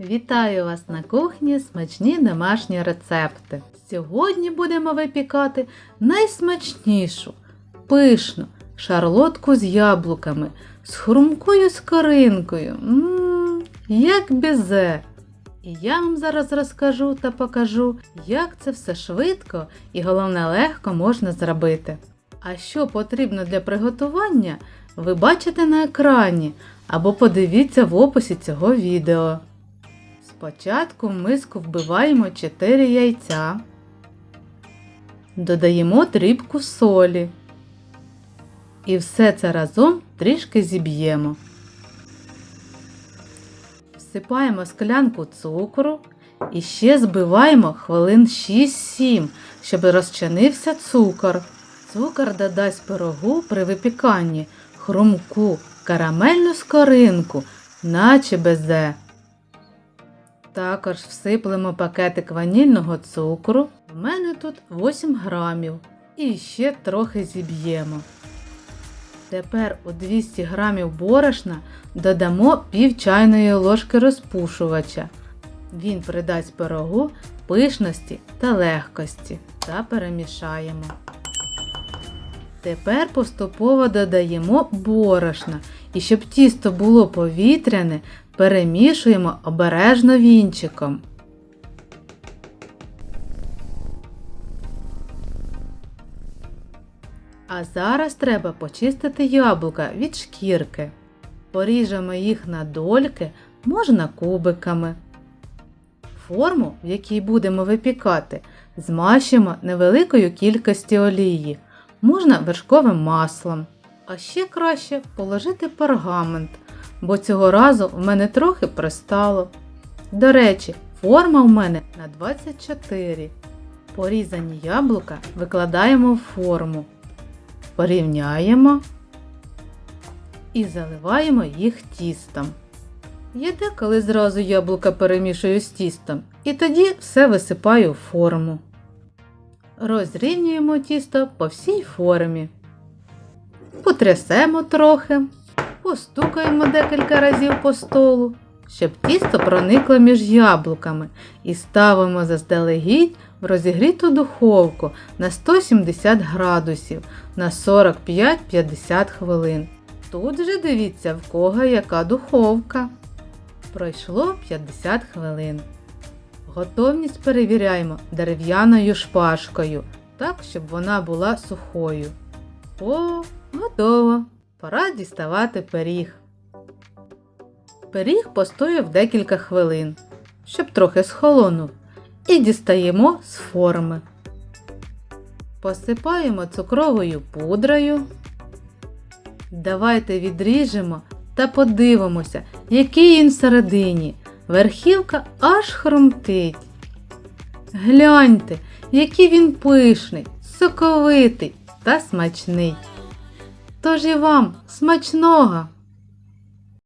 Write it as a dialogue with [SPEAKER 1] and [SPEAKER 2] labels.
[SPEAKER 1] Вітаю вас на кухні смачні домашні рецепти. Сьогодні будемо випікати найсмачнішу, пишну шарлотку з яблуками, з хрумкою скоринкою. Мм, як бізе. І я вам зараз розкажу та покажу, як це все швидко і головне легко можна зробити. А що потрібно для приготування, ви бачите на екрані або подивіться в описі цього відео. Спочатку в миску вбиваємо 4 яйця, додаємо дрібку солі. І все це разом трішки зіб'ємо. Всипаємо склянку цукру і ще збиваємо хвилин 6-7, щоб розчинився цукор. Цукор додасть пирогу при випіканні хрумку, карамельну скоринку, наче безе. Також всиплемо пакетик ванільного цукру. В мене тут 8 грамів. І ще трохи зіб'ємо. Тепер у 200 грамів борошна додамо пів чайної ложки розпушувача. Він придасть пирогу пишності та легкості та перемішаємо. Тепер поступово додаємо борошна і щоб тісто було повітряне, перемішуємо обережно вінчиком. А зараз треба почистити яблука від шкірки. Поріжемо їх на дольки, можна кубиками. Форму, в якій будемо випікати, змащимо невеликою кількістю олії, можна вершковим маслом. А ще краще положити пергамент, бо цього разу в мене трохи пристало. До речі, форма в мене на 24. Порізані яблука викладаємо в форму, порівняємо і заливаємо їх тістом. Я деколи зразу яблука перемішую з тістом і тоді все висипаю в форму. Розрівнюємо тісто по всій формі. Потрясемо трохи, постукаємо декілька разів по столу, щоб тісто проникло між яблуками, і ставимо заздалегідь в розігріту духовку на 170 градусів на 45-50 хвилин. Тут же дивіться, в кого яка духовка. Пройшло 50 хвилин. Готовність перевіряємо дерев'яною шпажкою, так, щоб вона була сухою. О, готово! Пора діставати пиріг. Пиріг постояв декілька хвилин, щоб трохи схолонув, і дістаємо з форми. Посипаємо цукровою пудрою. Давайте відріжемо та подивимося, який він всередині. Верхівка аж хрумтить. Гляньте, який він пишний, соковитий та смачний. Тож і вам смачного!